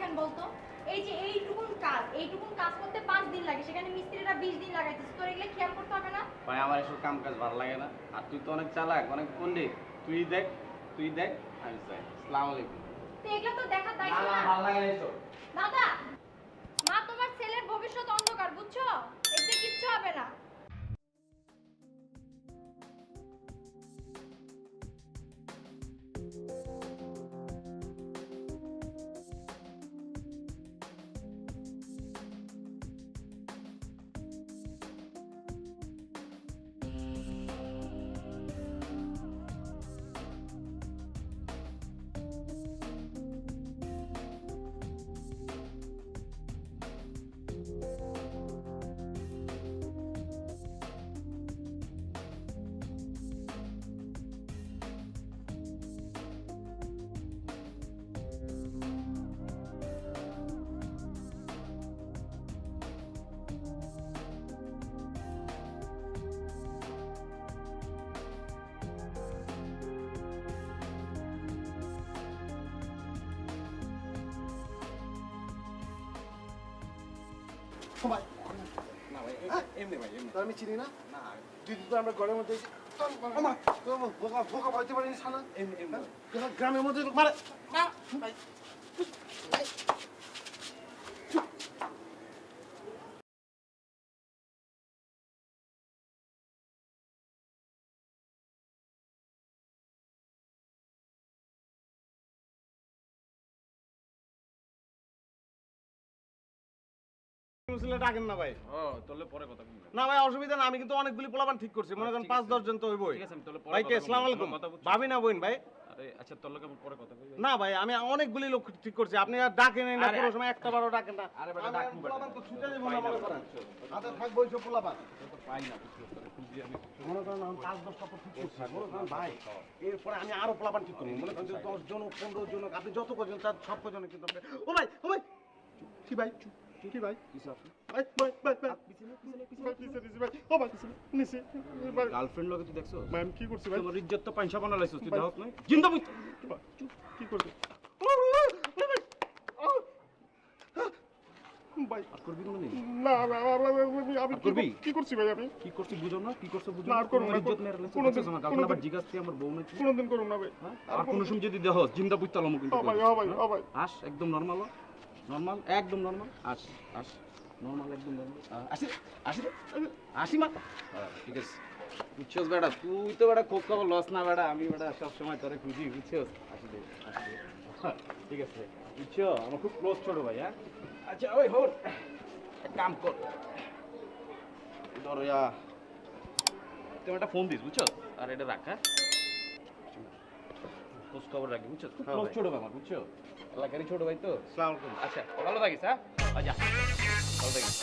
কেন বলতো? এই যে এইটুকুন কাজ এইটুকুন কাজ করতে পাঁচ দিন লাগে সেখানে মিস্ত্রিরা বিশ দিন লাগাইতেছে। তোর এগুলো খেয়াল করতে হবে না? ভাই আমার এসব কাম কাজ ভালো লাগে না। আর তুই তো অনেক চালাক অনেক পণ্ডিত। তুই দেখ তুই দেখ আমি চাই। আসসালামু আলাইকুম। তো এগুলো তো দেখার দায়িত্ব না না ভালো লাগে না এসব দাদা সবাই আমি চিনি না তুই তো আমরা ঘরের মধ্যে বোকা বোকা পাইতে পারিস সানা গ্রামের মধ্যে মারে ডাকেন না ভাই। ও তোলে পরে কথা না ভাই অসুবিধা না আমি কিন্তু অনেকগুলি পোলাপান ঠিক করছি। মনে করেন পাঁচ। দশ জন তো হইবই। ঠিক আছে আমি তোলে পরে ভাই কে আলাইকুম। কোনো? ভাবি না ভাই। আচ্ছা তোর লোকে পরে কথা না ভাই আমি অনেকগুলি লোক ঠিক করছি। আপনি আর ডাকেন না পুরো সময় একটা বারো ডাকেন না। আরে বেটা, আমি ডাক আর পোলাপান তো ছুটে যাব না মনে করেন। বুঝছ? থাকব ওইসব পোলাপান। পাই না বুঝছ তোরে খুঁজি আমি মনে করেন আমি পাঁচ দশটা ঠিক করছি। মনে করেন ভাই এরপরে আমি আরও পোলাপান ঠিক করব। মনে করেন দশ জন পনেরো জন আপনি যত কজন তার সব কজন কিন্তু ও ভাই ও ভাই! কি ভাই কি ভাই? কিছু আছে ভাই ভাই ভাই ভাই। ভাই, পিছনে, পিছনে, ভাই ও ভাই পিছনে, নিচে, ভাই। গার্লফ্রেন্ড লগে তুই দেখছ? ভাই, আমি কি করছি ভাই? তো তুই দেখছ না জিন্দা বুঝ চুপ, কি করছি ভাই আর করবি না না, না, না, না, আমি কি করবি? কর- কি করছি ভাই আমি? কি করছিস বুঝো না কি করছিস বুঝো না, না আর করব না, ইজ্জত মেরে লাইছিস কোনোদিন- দেখছিস না আবার জিজ্ঞাসা তুই আমার বউ নাকি কোনোদিন করুন না ভাই। হ্যাঁ? আর কোনো সময় যদি দেহ জিন্দা কিন্তু ভাই ভাই ভাই। আস একদম নরমাল নরমাল একদম নরমাল আস আস নরমাল একদম নরমাল আসি আসি আসি মা। হ্যাঁ, ঠিক আছে। বুঝছস বেটা তুই তো বেটা খোঁজ খবর লস না বেটা আমি বেটা সবসময় তোরে খুঁজি বুঝছস? আসি দে আসি ঠিক আছে। বুঝছ? আমার খুব ক্লোজ ছোট ভাই হ্যাঁ? আচ্ছা ওই হোর এক কাম কর। ধর ইয়া। তুমি একটা ফোন দিস বুঝছ আর এটা রাখ হ্যাঁ? খোঁজ খবর রাখি বুঝছ? খুব হ্যাঁ ক্লোজ ভাই। ছোট আমার বুঝছ? এলাকারই ছোট ভাই তো? আসসালামু আলাইকুম। আচ্ছা ভালো থাকিস হ্যাঁ? আচ্ছা ভালো থাকিস।